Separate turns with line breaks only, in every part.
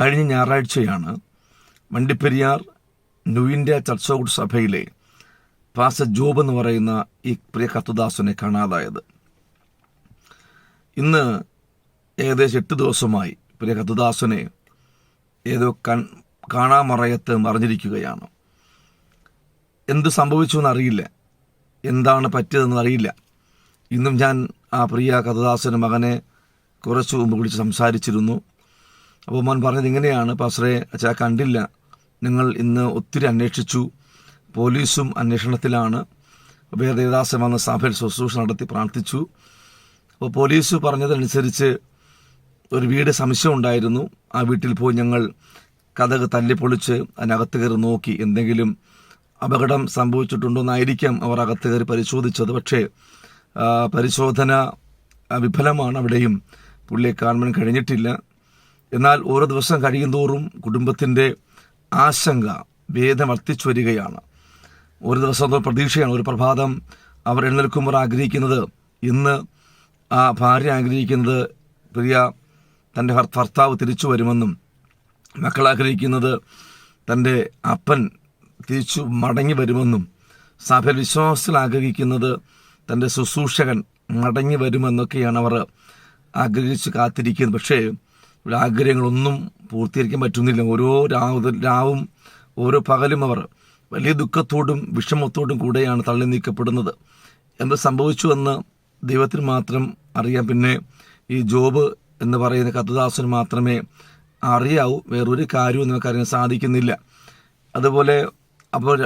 കഴിഞ്ഞ ഞായറാഴ്ചയാണ് Vandiperiyar new India church out സഭയിലെ പാസ ജോബ് എന്ന് പറയുന്ന ഈ പ്രിയ കത്തുദാസനെ കാണാതായത്. ഇന്ന് ഏകദേശം എട്ട് ദിവസമായി പ്രിയ കത്തുദാസനെ ഏതോ കൺ കാണാമറയത്ത് മറിഞ്ഞിരിക്കുകയാണ്. എന്ത് സംഭവിച്ചു എന്നറിയില്ല. എന്താണ് പറ്റിയതെന്ന് അറിയില്ല. ഇന്നും ഞാൻ ആ പ്രിയ കഥദാസിന്റെ മകനെ കുറച്ച് മുമ്പ് വിളിച്ച് സംസാരിച്ചിരുന്നു. അപ്പോൾ മോൻ പറഞ്ഞത് ഇങ്ങനെയാണ് പാസ്റ്ററെ അച്ഛാ കണ്ടില്ല. നിങ്ങൾ ഇന്ന് ഒത്തിരി അന്വേഷിച്ചു. പോലീസും അന്വേഷണത്തിലാണ്. വേദദാസൻ വന്ന സഭയിൽ ശുശ്രൂഷ നടത്തി പ്രാർത്ഥിച്ചു. അപ്പോൾ പോലീസ് പറഞ്ഞതനുസരിച്ച് ഒരു വീട് സംശയം ഉണ്ടായിരുന്നു. ആ വീട്ടിൽ പോയി ഞങ്ങൾ കഥക് തല്ലിപ്പൊളിച്ച് അതിനകത്ത് കയറി നോക്കി. എന്തെങ്കിലും അപകടം സംഭവിച്ചിട്ടുണ്ടോ എന്നായിരിക്കാം അവർ അകത്ത് കയറി പരിശോധിച്ചത്. പക്ഷേ പരിശോധന വിഫലമാണ്. അവിടെയും പുള്ളിയെ കാണുവാൻ കഴിഞ്ഞിട്ടില്ല. എന്നാൽ ഓരോ ദിവസം കഴിയുന്തോറും കുടുംബത്തിന്റെ ആശങ്ക വേദന വർദ്ധിച്ചു വരികയാണ് ഒരു ദിവസം തോറും പ്രതീക്ഷയാണ് ഒരു പ്രഭാതം അവർ എഴുന്നേൽക്കുമ്പോൾ ആഗ്രഹിക്കുന്നത് ഇന്ന് ആ ഭാര്യ ആഗ്രഹിക്കുന്നത് പ്രിയ തന്റെ ഭർത്താവ് തിരിച്ചു വരുമെന്നും മക്കൾ ആഗ്രഹിക്കുന്നത് തന്റെ അപ്പൻ തിരിച്ചു മടങ്ങി വരുമെന്നും സഭയിൽ വിശ്വാസത്തിൽ ആഗ്രഹിക്കുന്നത് തന്റെ ശുശ്രൂഷകൻ മടങ്ങി വരുമെന്നൊക്കെയാണ് അവർ ആഗ്രഹിച്ച് കാത്തിരിക്കുന്നത്. പക്ഷേ ഇവിടെ ആഗ്രഹങ്ങളൊന്നും പൂർത്തീകരിക്കാൻ പറ്റുന്നില്ല. ഓരോ രാവ് രാവും ഓരോ പകലും അവർ വലിയ ദുഃഖത്തോടും വിഷമത്തോടും കൂടെയാണ് തള്ളി നീക്കപ്പെടുന്നത്. എന്ത് സംഭവിച്ചു എന്ന് ദൈവത്തിന് മാത്രം അറിയാം. പിന്നെ ഈ ജോബ് എന്ന് പറയുന്ന കത്തുദാസന് മാത്രമേ അറിയാവൂ. വേറൊരു കാര്യവും നമുക്കറിയാൻ സാധിക്കുന്നില്ല. അതുപോലെ അപ്പോൾ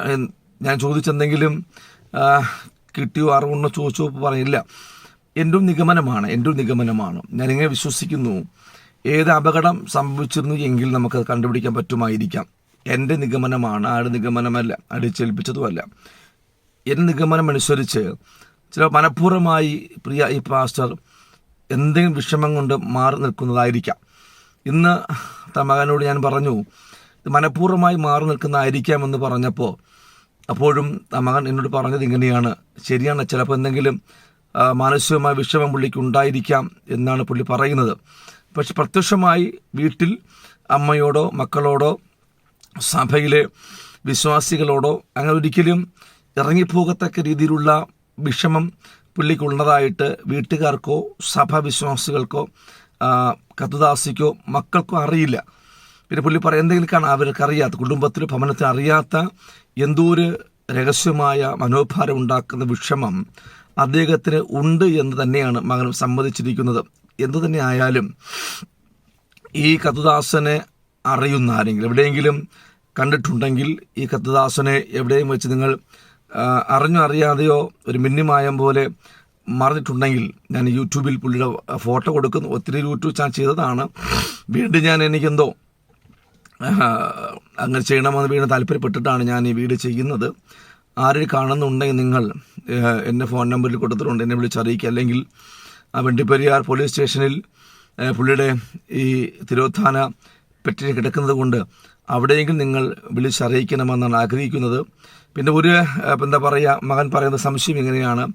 ഞാൻ ചോദിച്ചെന്തെങ്കിലും കിട്ടിയോ അറിവുണ്ടോ ചോദിച്ചോ പറയില്ല. എന്റെ നിഗമനമാണ് എന്റെ നിഗമനമാണ്. ഞാനിങ്ങനെ വിശ്വസിക്കുന്നു. ഏത് അപകടം സംഭവിച്ചിരുന്നു എങ്കിൽ നമുക്കത് കണ്ടുപിടിക്കാൻ പറ്റുമായിരിക്കാം. എന്റെ നിഗമനമാണ് ആരുടെ നിഗമനമല്ല അടിച്ചേൽപ്പിച്ചതുമല്ല. എന്റെ നിഗമനം അനുസരിച്ച് ചില മനഃപൂർവമായി പ്രിയ ഈ പാസ്റ്റർ എന്തെങ്കിലും വിഷമം കൊണ്ട് മാറി നിൽക്കുന്നതായിരിക്കാം. ഇന്ന് തമകനോട് മകനോട് ഞാൻ പറഞ്ഞു ഇത് മനഃപൂർവമായി മാറി നിൽക്കുന്നതായിരിക്കാം എന്ന് പറഞ്ഞപ്പോൾ അപ്പോഴും മകൻ എന്നോട് പറഞ്ഞത് ഇങ്ങനെയാണ്. ശരിയാണ് ചിലപ്പോൾ എന്തെങ്കിലും മാനസികമായ വിഷമം പുള്ളിക്ക് ഉണ്ടായിരിക്കാം എന്നാണ് പുള്ളി പറയുന്നത്. പക്ഷെ പ്രത്യക്ഷമായി വീട്ടിൽ അമ്മയോടോ മക്കളോടോ സഭയിലെ വിശ്വാസികളോടോ അങ്ങനെ ഒരിക്കലും ഇറങ്ങിപ്പോകത്തക്ക രീതിയിലുള്ള വിഷമം പുള്ളിക്കുള്ളതായിട്ട് വീട്ടുകാർക്കോ സഭാവിശ്വാസികൾക്കോ കത്തുദാസിക്കോ മക്കൾക്കോ അറിയില്ല. പിന്നെ പുള്ളി പറയും എന്തെങ്കിലും കാണാം. അവർക്ക് അറിയാത്ത കുടുംബത്തിൽ ഭവനത്തിൽ അറിയാത്ത എന്തോ ഒരു രഹസ്യമായ മനോഭാരം ഉണ്ടാക്കുന്ന വിഷമം അദ്ദേഹത്തിന് ഉണ്ട് എന്ന് തന്നെയാണ് മകൻ സമ്മതിച്ചിരിക്കുന്നത്. എന്തു തന്നെ ആയാലും ഈ കത്തുദാസനെ അറിയുന്ന ആരെങ്കിലും എവിടെയെങ്കിലും കണ്ടിട്ടുണ്ടെങ്കിൽ ഈ കത്തുദാസനെ എവിടെയും വെച്ച് നിങ്ങൾ അറിഞ്ഞോ അറിയാതെയോ ഒരു മിന്നിമായം പോലെ മറന്നിട്ടുണ്ടെങ്കിൽ ഞാൻ യൂട്യൂബിൽ പുള്ളിയുടെ ഫോട്ടോ കൊടുക്കുന്നു. ഒത്തിരി യൂട്യൂബ് ചാനൽ ചെയ്തതാണ്. വീണ്ടും ഞാൻ എനിക്കെന്തോ അങ്ങനെ ചെയ്യണമെന്ന് വീണ്ടും താല്പര്യപ്പെട്ടിട്ടാണ് ഞാൻ ഈ വീട് ചെയ്യുന്നത്. ആരും കാണുന്നുണ്ടെങ്കിൽ നിങ്ങൾ എന്റെ ഫോൺ നമ്പറിൽ കൊടുത്തിട്ടുണ്ട്. എന്നെ വിളിച്ചറിയിക്കുക. അല്ലെങ്കിൽ വെണ്ടിപ്പെരിയാർ പോലീസ് സ്റ്റേഷനിൽ പുള്ളിയുടെ ഈ തിരോധാന പെറ്റി കിടക്കുന്നത് കൊണ്ട് അവിടെയെങ്കിലും നിങ്ങൾ വിളിച്ചറിയിക്കണമെന്നാണ് ആഗ്രഹിക്കുന്നത്. പിന്നെ ഒരു എന്താ പറയുക മകൻ പറയുന്ന സംശയം ഇങ്ങനെയാണ്.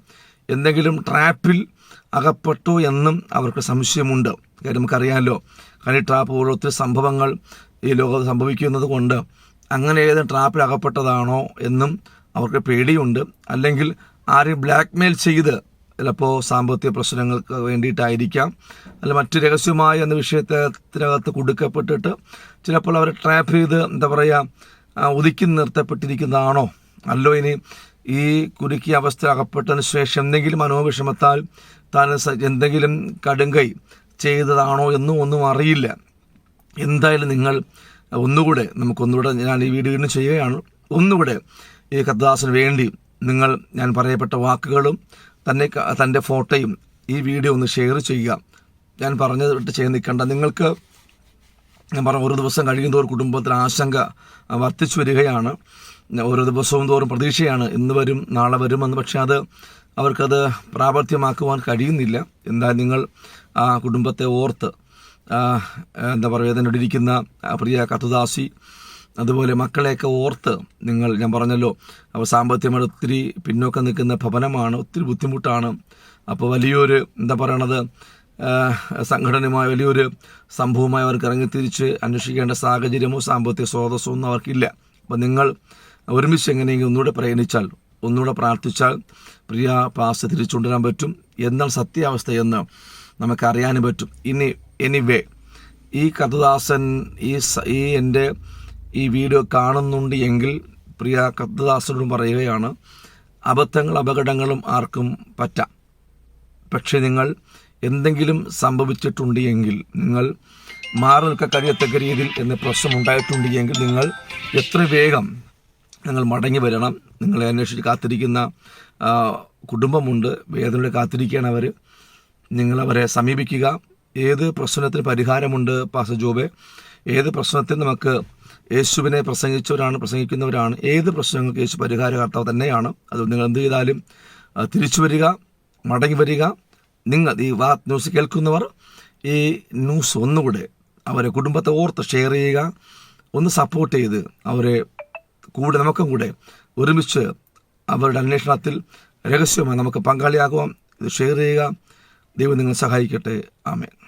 എന്തെങ്കിലും ട്രാപ്പിൽ അകപ്പെട്ടു എന്നും അവർക്ക് സംശയമുണ്ട്. കാര്യം നമുക്കറിയാമല്ലോ കാരണം ഈ ട്രാപ്പ് ഒത്തിരി സംഭവങ്ങൾ ഈ ലോകത്ത് സംഭവിക്കുന്നത് കൊണ്ട് അങ്ങനെ ഏത് ട്രാപ്പിൽ അകപ്പെട്ടതാണോ എന്നും അവർക്ക് പേടിയുണ്ട്. അല്ലെങ്കിൽ ആരെയും ബ്ലാക്ക്മെയിൽ ചെയ്ത് ചിലപ്പോൾ സാമ്പത്തിക പ്രശ്നങ്ങൾക്ക് വേണ്ടിയിട്ടായിരിക്കാം. അല്ല മറ്റു രഹസ്യമായി എന്ന വിഷയത്തിനകത്ത് കൊടുക്കപ്പെട്ടിട്ട് ചിലപ്പോൾ അവരെ ട്രാപ്പ് ചെയ്ത് എന്താ പറയുക ഒതുക്കി നിർത്തപ്പെട്ടിരിക്കുന്നതാണോ? അല്ലോ ഇനി ഈ കുരുക്കിയ അവസ്ഥ അകപ്പെട്ടതിന് ശേഷം എന്തെങ്കിലും മനോവിഷമത്താൽ താൻ എന്തെങ്കിലും കടുങ്കൈ ചെയ്തതാണോ എന്നും ഒന്നും അറിയില്ല. എന്തായാലും നിങ്ങൾ ഒന്നുകൂടെ നമുക്കൊന്നുകൂടെ ഞാൻ ഈ വീഡിയോ വീണ്ടും ചെയ്യുകയാണ്. ഒന്നുകൂടെ ഈ കഥാസിന് വേണ്ടി നിങ്ങൾ ഞാൻ പറയപ്പെട്ട വാക്കുകളും തന്നെ തന്റെ ഫോട്ടോയും ഈ വീഡിയോ ഒന്ന് ഷെയർ ചെയ്യുക. ഞാൻ പറഞ്ഞത് വിട്ട് ചെയ്ത് നിൽക്കേണ്ട. നിങ്ങൾക്ക് ഞാൻ പറഞ്ഞു ഓരോ ദിവസം കഴിയുന്നതോറും കുടുംബത്തിൽ ആശങ്ക വർദ്ധിച്ചു വരികയാണ്. ഓരോ ദിവസവും തോറും പ്രതീക്ഷയാണ്. ഇന്ന് വരും നാളെ വരുമെന്ന്. പക്ഷേ അത് അവർക്കത് പ്രാവർത്തികമാക്കുവാൻ കഴിയുന്നില്ല. എന്താ നിങ്ങൾ ആ കുടുംബത്തെ ഓർത്ത് എന്താ പറയുക ഇതിനോടിരിക്കുന്ന പ്രിയ കത്തുദാസി അതുപോലെ മക്കളെയൊക്കെ ഓർത്ത് നിങ്ങൾ ഞാൻ പറഞ്ഞല്ലോ അപ്പോൾ സാമ്പത്തികമായിട്ട് ഒത്തിരി പിന്നോക്കം നിൽക്കുന്ന ഭവനമാണ് ഒത്തിരി ബുദ്ധിമുട്ടാണ്. അപ്പോൾ വലിയൊരു എന്താ പറയണത് സംഘടനയുമായ വലിയൊരു സംഭവമായി അവർക്ക് ഇറങ്ങി തിരിച്ച് അന്വേഷിക്കേണ്ട സാഹചര്യമോ സാമ്പത്തിക സ്രോതസ്സോ ഒന്നും അവർക്കില്ല. അപ്പം നിങ്ങൾ ഒരുമിച്ച് എങ്ങനെയെങ്കിലും ഒന്നുകൂടെ പ്രയണിച്ചാൽ ഒന്നുകൂടെ പ്രാർത്ഥിച്ചാൽ പ്രിയ പാസ് തിരിച്ചുകൊണ്ടുവരാൻ പറ്റും. എന്നാൽ സത്യാവസ്ഥയെന്ന് നമുക്കറിയാനും പറ്റും. ഇനി എനിവേ ഈ കഥദാസൻ ഈ ഈ എന്റെ ഈ വീഡിയോ കാണുന്നുണ്ട് എങ്കിൽ പ്രിയ കത്തദാസനോട് പറയുകയാണ് അബദ്ധങ്ങൾ അപകടങ്ങളും ആർക്കും പറ്റാം. പക്ഷേ നിങ്ങൾ എന്തെങ്കിലും സംഭവിച്ചിട്ടുണ്ട് എങ്കിൽ നിങ്ങൾ മാറി നിൽക്കാൻ കഴിയത്തക്ക രീതിയിൽ എന്ന പ്രശ്നം ഉണ്ടായിട്ടുണ്ട് എങ്കിൽ നിങ്ങൾ എത്ര വേഗം നിങ്ങൾ മടങ്ങി വരണം. നിങ്ങളെ അന്വേഷിച്ച് കാത്തിരിക്കുന്ന കുടുംബമുണ്ട്. വേദനയുടെ കാത്തിരിക്കുകയാണ് അവർ നിങ്ങളവരെ സമീപിക്കുക. ഏത് പ്രശ്നത്തിന് പരിഹാരമുണ്ട് പാസ ജോബെ? ഏത് പ്രശ്നത്തിന് നമുക്ക് യേശുവിനെ പ്രസംഗിച്ചവരാണ് പ്രസംഗിക്കുന്നവരാണ്. ഏത് പ്രശ്നങ്ങൾക്ക് യേശു പരിഹാരകർത്താവ് തന്നെയാണ്. അത് നിങ്ങൾ എന്ത് ചെയ്താലും തിരിച്ചു വരിക മടങ്ങി വരിക. നിങ്ങൾ ഈ വാ ന്യൂസ് കേൾക്കുന്നവർ ഈ ന്യൂസ് ഒന്നുകൂടെ അവരെ കുടുംബത്തെ ഓർത്ത് ഷെയർ ചെയ്യുക. ഒന്ന് സപ്പോർട്ട് ചെയ്ത് അവരെ കൂടെ നമുക്കും കൂടെ ഒരുമിച്ച് അവരുടെ അന്വേഷണത്തിൽ രഹസ്യമായി നമുക്ക് പങ്കാളിയാകുവാം. ഇത് ഷെയർ ചെയ്യുക. ദൈവം നിങ്ങൾ സഹായിക്കട്ടെ. ആമേൻ.